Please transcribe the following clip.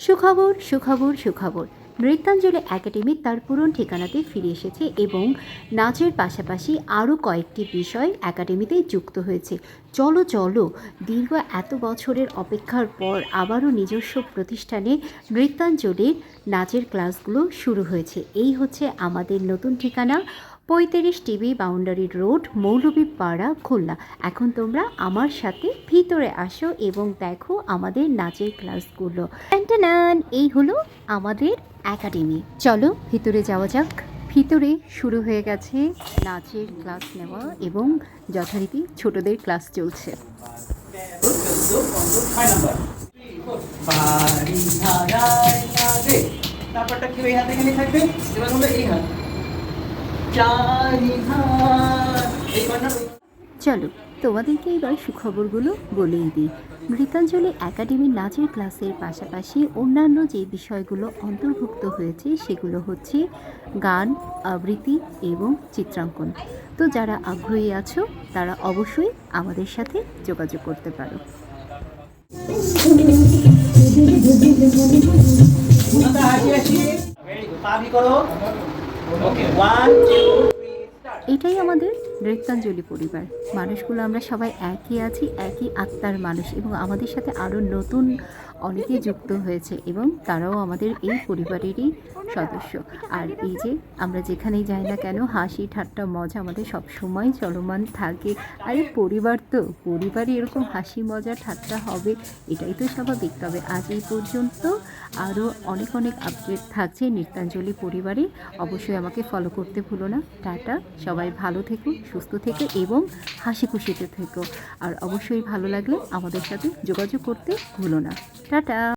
সুখবর সুখবর সুখবর। নৃত্যাঞ্জলি একাডেমি তার পুরনো ঠিকানাতে ফিরে এসেছে এবং নাচের পাশাপাশি আরও কয়েকটি বিষয় একাডেমিতে যুক্ত হয়েছে। চলো চলো, দীর্ঘ এত বছরের অপেক্ষার পর আবারও নিজস্ব প্রতিষ্ঠানে নৃত্যাঞ্জলির নাচের ক্লাসগুলো শুরু হয়েছে। এই হচ্ছে আমাদের নতুন ঠিকানা। পঁয়ত্রিশ TV boundary road, Moulvipara, Khulna. এখন তোমরা আমার সাথে ভিতরে আসো এবং দেখো আমাদের নাচের ক্লাসগুলো। এই হলো আমাদের একাডেমি। চলো ভিতরে যাওয়া যাক। ভিতরে শুরু হয়ে গেছে নাচের ক্লাস নেওয়া এবং যথারীতি ছোটদের ক্লাস চলছে। তারপরটা কি ওই হাতে এখানে থাকবে? এবার হলো এই হাত চারি হাত এই কর্নার চলো, তোমাদেরকে এবার সুখবরগুলো বলেই দিই। মৃতাঞ্জলি একাডেমির নাচের ক্লাসের পাশাপাশি অন্যান্য যে বিষয়গুলো অন্তর্ভুক্ত হয়েছে, সেগুলো হচ্ছে গান, আবৃত্তি এবং চিত্রাঙ্কন। তো যারা আগ্রহী আছো, তারা অবশ্যই আমাদের সাথে যোগাযোগ করতে পারো। করো। এটাই আমাদের নৃত্যাঞ্জলি পরিবার। মানুষগুলো, আমরা সবাই একই আছি, একই আত্মার মানুষ এবং আমাদের সাথে আরও নতুন অনেকে যুক্ত হয়েছে এবং তারাও আমাদের এই পরিবারেরই সদস্য। আর এই যে আমরা যেখানেই যাই না কেন, হাসি, ঠাট্টা, মজা আমাদের সব সময় চলমান থাকে। আরে পরিবার তো, পরিবারে এরকম হাসি, মজা, ঠাট্টা হবে, এটাই তো স্বাভাবিক। তবে আজ এই পর্যন্ত আরও অনেক অনেক আপডেট থাকছে নৃত্যাঞ্জলি পরিবারে। অবশ্যই আমাকে ফলো করতে ভুলো না। টাটা, সবাই ভালো থেকো, সুস্থ থেকো এবং হাসি খুশিতে থেকো। আর অবশ্যই ভালো লাগলে আমাদের সাথে যোগাযোগ করতে ভুলো না। টাটা